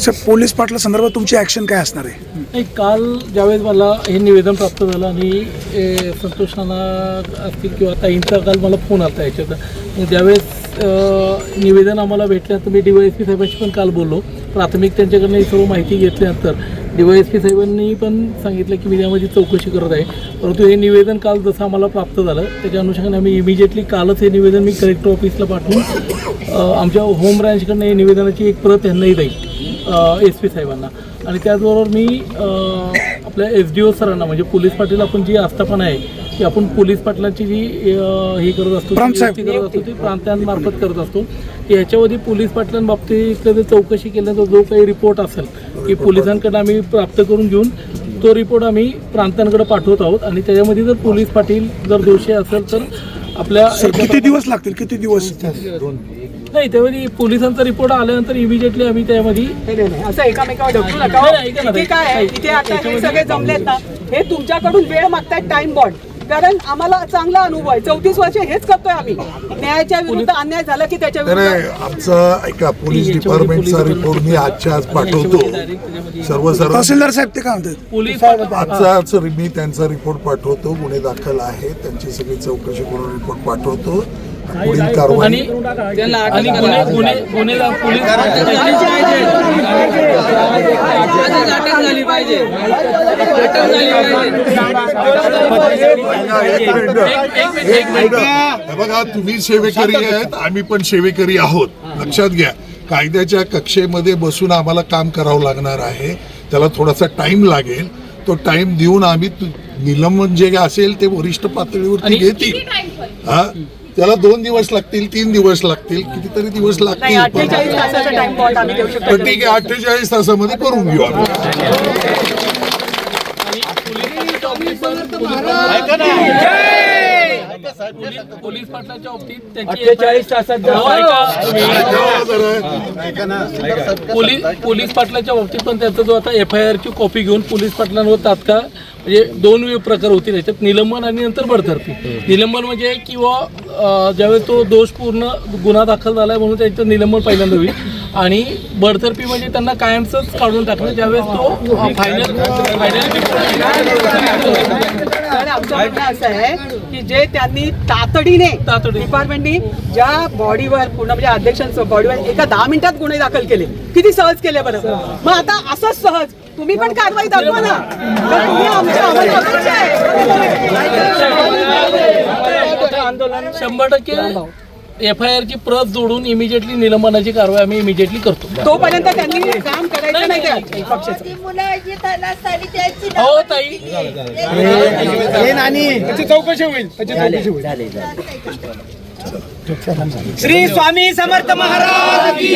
Sir police पाटला संदर्भात तुमची ऍक्शन काय असणार आहे? नाही काल ज्यावेळेस मला हे निवेदन प्राप्त झालं आणि संतोष नाना असतील किंवा ताईंचा काल मला फोन आला याच्यात ज्यावेळेस निवेदन आम्हाला भेटल्यानंतर मी डी वाय एस पी साहेबांशी पण काल बोललो. प्राथमिक त्यांच्याकडनं ही सर्व माहिती घेतल्यानंतर डी वाय एस पी साहेबांनी पण सांगितलं की मी यामध्ये चौकशी करत आहे. परंतु हे निवेदन काल जसं आम्हाला प्राप्त झालं त्याच्या अनुषंगाने आम्ही इमिजिएटली कालच हे निवेदन मी कलेक्टर ऑफिसला पाठवून आमच्या होम ब्रँचकडनं हे निवेदनाची एक प्रत त्यांनाही जाईल एस पी साहेबांना. आणि त्याचबरोबर मी आपल्या एस डी ओ सरांना म्हणजे पोलीस पाटील आपण जी आस्थापना आहे की आपण पोलीस पाटलांची जी हे करत असतो करत असतो ती प्रांतांमार्फत करत असतो. याच्यामध्ये पोलीस पाटलांबाबतीत जर चौकशी केल्यानंतर जो काही रिपोर्ट असेल की पोलिसांकडे आम्ही प्राप्त करून घेऊन तो रिपोर्ट आम्ही प्रांतांकडे पाठवत आहोत. आणि त्याच्यामध्ये जर पोलीस पाटील जर दोषी असेल तर आपल्या किती दिवस लागतील? किती दिवस? नाही त्यामध्ये पोलिसांचा रिपोर्ट आल्यानंतर इमिजिएटली आम्ही त्यामध्ये नाही, नाही, नाही. असं एकामेकावर ढकलू नका नाही, नाही, ऐका ना, इथे काय आहे? ताई. इथे आता हे सगळे जमलेत ना. हे तुमच्याकडून वेळ मागतायत टाइम बॉन्ड कारण आम्हाला चांगला अनुभव आहे. चौतीस वर्ष हेच करतोय आम्ही. न्यायाच्या विरुद्ध अन्याय झाला की त्याच्या विरुद्ध आमचा ऐका पोलीस डिपार्टमेंटचा रिपोर्ट मी आजच्या आज पाठवतो. सर्व सर्व तहसीलदार साहेब ते काय म्हणतात? पोलीस आजचाच मी त्यांचा रिपोर्ट पाठवतो. गुन्हे दाखल आहे. त्यांची सगळी चौकशी करून रिपोर्ट पाठवतो. पुढील आणि कारवाई आणि गुन्हे गुन्हे गुन्हेगार पोलीस हे बघा तुम्ही सेवेकरी आहेत आम्ही पण सेवेकरी आहोत. लक्षात घ्या. कायद्याच्या कक्षेमध्ये बसून आम्हाला काम करावं लागणार आहे. त्याला थोडासा टाइम लागेल. तो टाइम देऊन आम्ही तु- निलंबन जे असेल ते वरिष्ठ पातळीवरती आणि- घेतील. हा? त्याला दोन दिवस लागतील तीन दिवस लागतील कितीतरी दिवस लागतील. अठ्ठेचाळीस तासाचा टाइम बॉन्ड आम्ही देऊ शकतो. तर ठीक आहे अठ्ठेचाळीस तासामध्ये करून घेऊ आम्ही. पोलीस पाटलाच्या बाबतीत त्यांची अठ्ठेचाळीस तासात पोलीस पोलीस पाटलाच्या बाबतीत पण त्यांचा जो आता एफ आय आरची कॉपी घेऊन पोलीस पाटलांवर तात्काळ म्हणजे दोन वि- प्रकार होतील. याच्यात निलंबन आणि नंतर बडतर्फी निलंबन म्हणजे किंवा ज्यावेळेस तो दोषपूर्ण गुन्हा दाखल झालाय म्हणून त्यांचं निलंबन पहिल्यांदा होईल. आणि बडतर्फी म्हणजे त्यांना कायमचंच काढून टाकणं ज्यावेळेस तो फायनल आमचं म्हणणं असं आहे की जे त्यांनी तातडीने तातडीने. डिपार्टमेंटनी ज्या बॉडीवर पूर्ण म्हणजे अध्यक्षांचं बॉडीवर एका दहा मिनिटात गुन्हे दाखल केले. किती सहज केले बरं? मग आता असंच सहज. तुम्ही पण कारवाई दाखवा ना. तुम्ही आमच्या आहे. शंभर टक्के एफ आय आरची प्रत जोडून इमिजिएटली निलंबनाची कारवाई आम्ही इमिजिएटली करतो. तोपर्यंत त्यांनी काम करायचं नाही त्या पक्षाचं ती मुलं जी त्यांना साडी द्यायची ना हो ताई श्री स्वामी समर्थ महाराज की